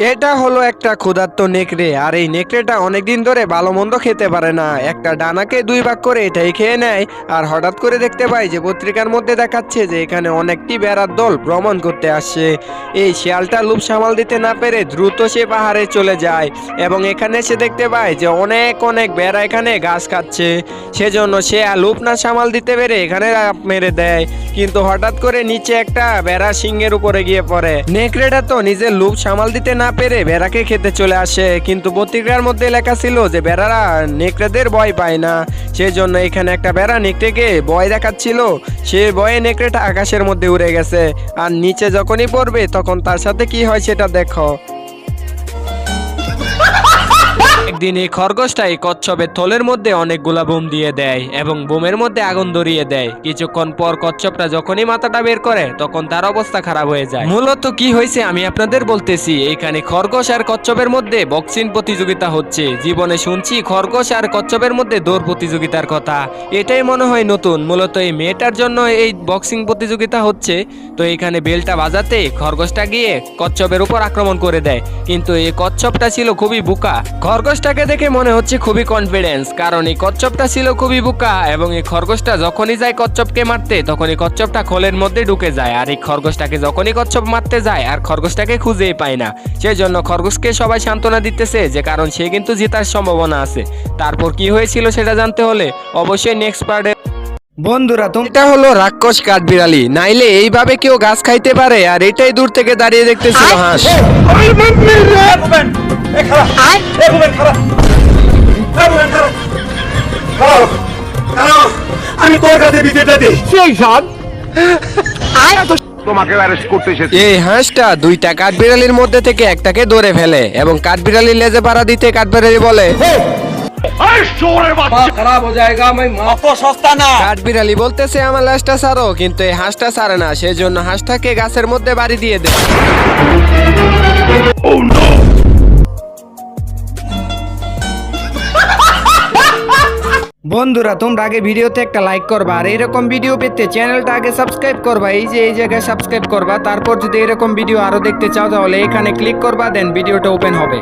এটা হলো একটা ক্ষুধার্ত নেকড়ে, আর এই নেকড়েটা অনেকদিন ধরে ভালো মন্দ খেতে পারে না। একটা ডানাকে দুই ভাগ করে এটাই খেয়ে নেয়, আর হঠাৎ করে দেখতে পাই যে পত্রিকার মধ্যে দেখাচ্ছে যে এখানে অনেকটি বেড়ার দল ভ্রমণ করতে আসছে এই শিয়ালটা লুপ সামাল দিতে না পেরে দ্রুত সে পাহাড়ে চলে যায়, এবং এখানে সে দেখতে পায় যে অনেক অনেক বেড়া এখানে ঘাস খাচ্ছে। সেজন্য সে আর লুপ না সামাল দিতে পেরে এখানে মেরে দেয়। কিন্তু হঠাৎ করে নিচে একটা বেড়া সিংহের উপরে গিয়ে পড়ে। নেকড়েটা তো নিজের লুপ সামাল দিতে না পেরে বেড়াকে খেতে চলে আসে, কিন্তু পত্রিকার মধ্যে লেখা ছিল যে বেড়ারা নেকড়েদের ভয় পায় না। সেজন্য এখানে একটা বেড়া নেকড়েকে ভয় দেখাচ্ছিল। সে ভয়ে নেকড়েটা আকাশের মধ্যে উড়ে গেছে। আর নিচে যখনই পড়বে তখন তার সাথে কি হয় সেটা দেখো। একদিন এই খরগোশটা এই কচ্ছপের থলের মধ্যে অনেকগুলা বোম দিয়ে দেয় এবং বোমের মধ্যে আগুন ধরিয়ে দেয়। কিছুক্ষণ পর কচ্ছপটা যখনই মাথাটা বের করে, তখন তার অবস্থা খারাপ হয়ে যায়। মূলত কি হয়েছে আমি আপনাদের বলতেছি, এখানে খরগোশ আর কচ্ছপের মধ্যে বক্সিং প্রতিযোগিতা হচ্ছে। জীবনে শুনছি খরগোশ আর কচ্ছপের মধ্যে দৌড় প্রতিযোগিতার কথা। এটাই মনে হয় নতুন, মূলত এই মেয়েটার জন্য এই বক্সিং প্রতিযোগিতা হচ্ছে। তো এখানে বেলটা বাজাতে খরগোশটা গিয়ে কচ্ছপের উপর আক্রমণ করে দেয়। কিন্তু এই কচ্ছপটা ছিল খুবই বোকা। খরগোশটাকে দেখে মনে হচ্ছে খুবই কনফিডেন্স কারণ এই কচ্ছপটা ছিল খুবই বোকা এবং এই খরগোশটা যখনই যায় কচ্ছপকে মারতে, তখনই কচ্ছপটা খোলের মধ্যে ঢুকে যায় আর এই খরগোশটাকে যখনই কচ্ছপ মারতে যায় আর খরগোশটাকে খুঁজেই পায় না। সেই জন্য খরগোশকে সবাই সান্ত্বনা দিতেছে যে কারণ সে কিন্তু জেতার সম্ভাবনা আছে। তারপর কি হয়েছিল সেটা জানতে হলে অবশ্যই নেক্সট পার্টে বন্ধুরা তুমি এটা হলো রাক্ষস কাঠবিড়ালি। নাইলে এইভাবে কেউ গাছ খাইতে পারে আর এটাই দূর থেকে দাঁড়িয়ে দেখতেছিল হাঁস। আমি তোর কাছে বিজেটা দিই তোমাকে অ্যারেস্ট এই হাঁসটা দুইটা কাঠবিড়ালির মধ্যে থেকে একটাকে ধরে ফেলে এবং কাঠবিড়ালির লেজে পাড়া দিতে কাঠবিড়ালি বলে। কাঠবিড়ালি বলতেছে আমার লাশটা ছাড়ো। কিন্তু এই হাঁসটা ছাড়ে না সেজন্য হাঁসটাকে গাছের মধ্যে বাড়ি দিয়ে দেয় বন্ধুরা তোমরা আগে ভিডিওতে একটা লাইক করবা আর এরকম ভিডিও পেতে চ্যানেলটা আগে সাবস্ক্রাইব করবা এই যে এই জায়গায় সাবস্ক্রাইব করবা তারপর যদি এরকম ভিডিও আরও দেখতে চাও তাহলে এখানে ক্লিক করবা দেন ভিডিওটা ওপেন হবে।